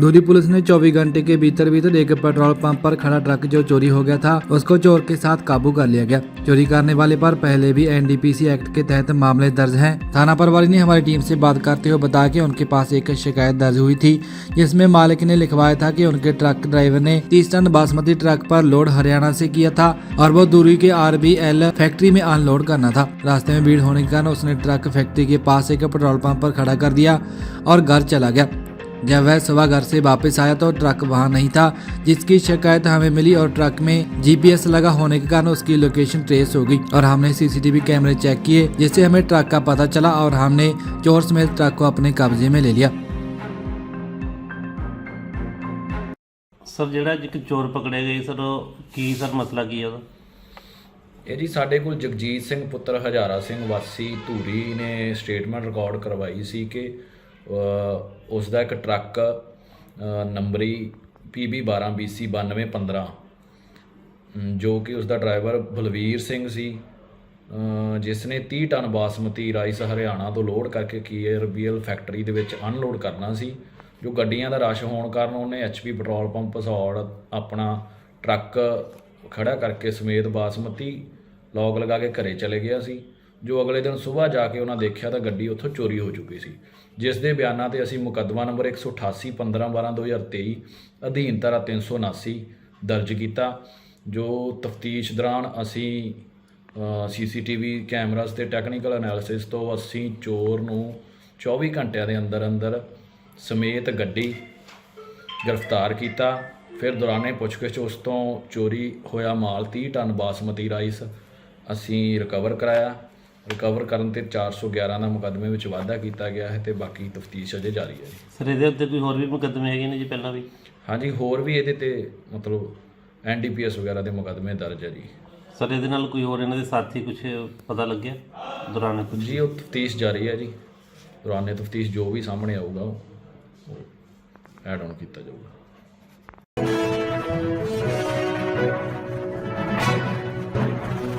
दूरी पुलिस ने 24 घंटे के भीतर भीतर एक पेट्रोल पंप पर खड़ा ट्रक जो चोरी हो गया था, उसको चोर के साथ काबू कर लिया गया। चोरी करने वाले पर पहले भी एनडीपीसी एक्ट के तहत मामले दर्ज हैं। थाना प्रभारी ने हमारी टीम से बात करते हुए बताया कि उनके पास एक शिकायत दर्ज हुई थी, जिसमें मालिक ने लिखवाया था कि उनके ट्रक ड्राइवर ने 30 टन बासमती ट्रक पर लोड हरियाणा से किया था और वो दूरी के आरबीएल फैक्ट्री में अनलोड करना था। रास्ते में भीड़ होने के कारण उसने ट्रक फैक्ट्री के पास एक पेट्रोल पंप पर खड़ा कर दिया और घर चला गया। जब वह सुबह घर से वापस आया तो ट्रक वहां नहीं था जिसकी शिकायत हमें मिली और ट्रक में जीपीएस लगा होने के कारण उसकी लोकेशन ट्रेस हो गई और हमने सीसीटीवी कैमरे चेक किए जिससे हमें ट्रक का पता चला और हमने चोर समेत ट्रक को अपने कब्जे में ले लिया ਸਰ ਜਿਹੜਾ ਇੱਕ ਚੋਰ ਪਕੜੇ ਗਏ ਸਰ ਉਹ ਕੀ ਸਰ ਮਸਲਾ ਕੀ ਹੈ ਉਹਦਾ ਇਹ ਜੀ ਸਾਡੇ ਕੋਲ ਜਗਜੀਤ ਸਿੰਘ ਪੁੱਤਰ ਹਜ਼ਾਰਾ ਸਿੰਘ ਵਾਸੀ ਧੂਰੀ ਨੇ ਸਟੇਟਮੈਂਟ ਰਿਕਾਰਡ ਕਰਵਾਈ ਸੀ ਕਿ ਅ, ਉਸ ਦਾ ਇੱਕ ਟਰੱਕ ਅ, ਨੰਬਰੀ PB 12 BC 9215 ਅਮ, ਜੋ ਕਿ ਉਸ ਦਾ ਡਰਾਈਵਰ ਬਲਵੀਰ ਸਿੰਘ ਸੀ ਜਿਸ ਨੇ 30 ਟਨ ਬਾਸਮਤੀ ਰਾਈਸ ਹਰਿਆਣਾ ਤੋਂ ਲੋਡ ਕਰਕੇ ਕੀਅਰਬੀਐਲ ਫੈਕਟਰੀ ਦੇ ਵਿੱਚ ਅਨਲੋਡ ਕਰਨਾ ਸੀ ਜੋ ਗੱਡੀਆਂ ਦਾ ਰਸ਼ ਹੋਣ ਕਾਰਨ ਉਹਨੇ ਐਚਪੀ ਪੈਟਰੋਲ ਪੰਪ ਸੌੜ ਆਪਣਾ ਟਰੱਕ ਖੜਾ ਕਰਕੇ ਸਮੇਤ ਬਾਸਮਤੀ ਲੌਗ ਲਗਾ ਕੇ ਘਰੇ ਚਲੇ ਗਿਆ ਸੀ। ਜੋ ਅਗਲੇ ਦਿਨ ਸਵੇਰ ਜਾ ਕੇ ਉਹਨਾਂ ਦੇਖਿਆ ਤਾਂ ਗੱਡੀ ਉੱਥੋਂ ਚੋਰੀ ਹੋ ਚੁੱਕੀ ਸੀ। ਜਿਸ ਦੇ ਬਿਆਨਾਂ ਤੇ ਅਸੀਂ ਮੁਕੱਦਮਾ ਨੰਬਰ 188 15 12 2023 ਅਧੀਨ ਧਾਰਾ 379 ਦਰਜ ਕੀਤਾ, ਜੋ ਤਫਤੀਸ਼ ਦੌਰਾਨ ਅਸੀਂ ਸੀਸੀਟੀਵੀ ਕੈਮਰਾਸ ਤੇ ਟੈਕਨੀਕਲ ਐਨਾਲਿਸਿਸ ਤੋਂ ਅਸੀਂ ਚੋਰ ਨੂੰ 24 ਘੰਟਿਆਂ ਦੇ ਅੰਦਰ ਅੰਦਰ ਸਮੇਤ ਗੱਡੀ ਗ੍ਰਿਫਤਾਰ ਕੀਤਾ। ਫਿਰ ਦੌਰਾਨੇ ਪੁੱਛਗਿੱਛ ਉਸ ਤੋਂ ਚੋਰੀ ਹੋਇਆ ਮਾਲ 30 ਟਨ ਬਾਸਮਤੀ ਰਾਈਸ ਅਸੀਂ ਰਿਕਵਰ ਕਰਾਇਆ। ਰਿਕਵਰ ਕਰਨ ਤੇ 411 ਦਾ ਮੁਕੱਦਮੇ ਵਿੱਚ ਵਾਧਾ ਕੀਤਾ ਗਿਆ ਹੈ ਤੇ ਬਾਕੀ ਤਫਤੀਸ਼ ਅਜੇ ਜਾਰੀ ਹੈ ਜੀ। ਸਰ ਇਹਦੇ ਉੱਤੇ ਕੋਈ ਹੋਰ ਵੀ ਮੁਕੱਦਮੇ ਹੈਗੇ ਨੇ ਜੀ ਪਹਿਲਾਂ ਵੀ? ਹਾਂਜੀ ਹੋਰ ਵੀ ਇਹਦੇ ਤੇ ਮਤਲਬ ਐਨਡੀਪੀਐਸ ਵਗੈਰਾ ਦੇ ਮੁਕੱਦਮੇ ਦਰਜ ਹੈ ਜੀ। ਸਰ ਇਹਦੇ ਨਾਲ ਕੋਈ ਹੋਰ ਇਹਨਾਂ ਦੇ ਸਾਥੀ ਕੁਝ ਪਤਾ ਲੱਗਿਆ? ਦੌਰਾਨ ਕੁਝ ਜੀ ਉਹ ਤਫਤੀਸ਼ ਜਾਰੀ ਹੈ ਜੀ। ਦੌਰਾਨੇ ਤਫਤੀਸ਼ ਜੋ ਵੀ ਸਾਹਮਣੇ ਆਊਗਾ ਉਹ ਐਡ ਆਨ ਕੀਤਾ ਜਾਊਗਾ।